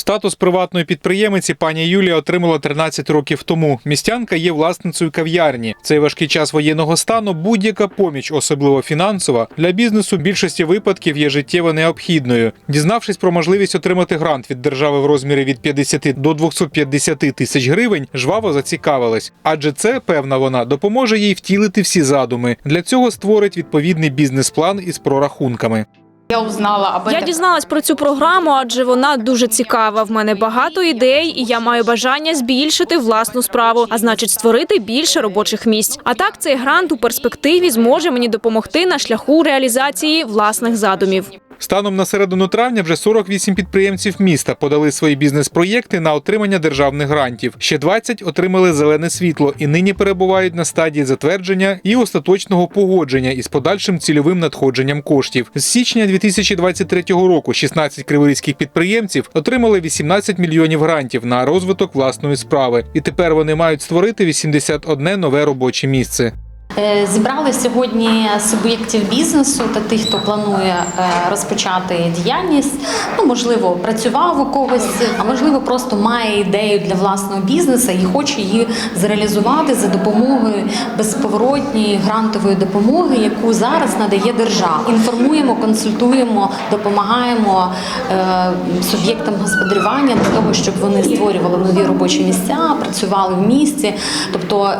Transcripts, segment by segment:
Статус приватної підприємиці пані Юлія отримала 13 років тому. Містянка є власницею кав'ярні. Цей важкий час воєнного стану будь-яка поміч, особливо фінансова, для бізнесу в більшості випадків є життєво необхідною. Дізнавшись про можливість отримати грант від держави в розмірі від 50 до 250 тисяч гривень, жваво зацікавилась. Адже це, певна вона, допоможе їй втілити всі задуми. Для цього створить відповідний бізнес-план із прорахунками. Я узнала об Я дізналась про цю програму, адже вона дуже цікава. В мене багато ідей, і я маю бажання збільшити власну справу, а значить, створити більше робочих місць. А так цей грант у перспективі зможе мені допомогти на шляху реалізації власних задумів. Станом на середину травня вже 48 підприємців міста подали свої бізнес-проєкти на отримання державних грантів. Ще 20 отримали зелене світло і нині перебувають на стадії затвердження і остаточного погодження із подальшим цільовим надходженням коштів. З січня 2023 року 16 криворізьких підприємців отримали 18 мільйонів грантів на розвиток власної справи, і тепер вони мають створити 81 нове робоче місце. Е, Зібрали сьогодні суб'єктів бізнесу та тих, хто планує е, розпочати діяльність. Ну, можливо, працював у когось, а можливо, просто має ідею для власного бізнесу і хоче її зреалізувати за допомогою безповоротньої грантової допомоги, яку зараз надає держава. Інформуємо, консультуємо, допомагаємо е, суб'єктам господарювання для того, щоб вони створювали нові робочі місця, працювали в місті, тобто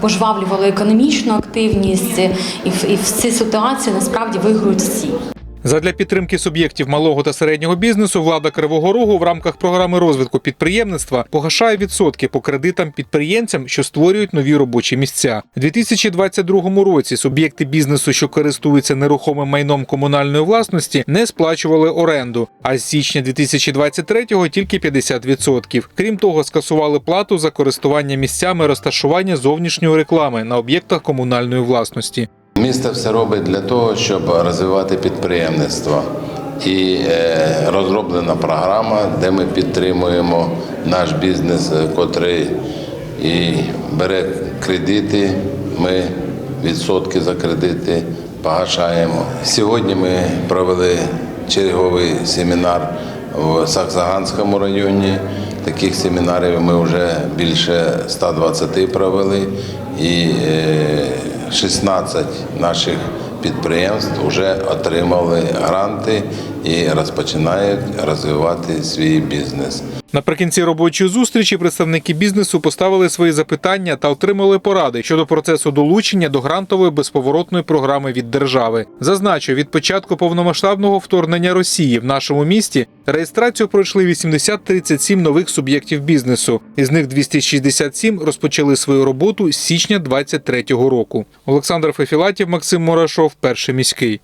пожвавлювали економічну активність, і в, і в цій ситуації насправді виграють всі. Задля підтримки суб'єктів малого та середнього бізнесу влада Кривого Рогу в рамках програми розвитку підприємництва погашає відсотки по кредитам підприємцям, що створюють нові робочі місця. У 2022 році суб'єкти бізнесу, що користуються нерухомим майном комунальної власності, не сплачували оренду. А з січня 2023-го тільки 50%. Крім того, скасували плату за користування місцями розташування зовнішньої реклами на об'єктах комунальної власності. Місто все робить для того, щоб розвивати підприємництво. І е, розроблена програма, де ми підтримуємо наш бізнес, е, котрий і бере кредити. Ми відсотки за кредити погашаємо. Сьогодні ми провели черговий семінар в Саксаганському районі. Таких семінарів ми вже більше 120 провели. І е, 16 наших підприємств вже отримали гранти і розпочинають розвивати свій бізнес. Наприкінці робочої зустрічі представники бізнесу поставили свої запитання та отримали поради щодо процесу долучення до грантової безповоротної програми від держави. Зазначу, від початку повномасштабного вторгнення Росії в нашому місті реєстрацію пройшли 80-37 нових суб'єктів бізнесу. Із них 267 розпочали свою роботу з січня 2023 року. Олександр Фефілатів, Максим Мурашов, перший міський.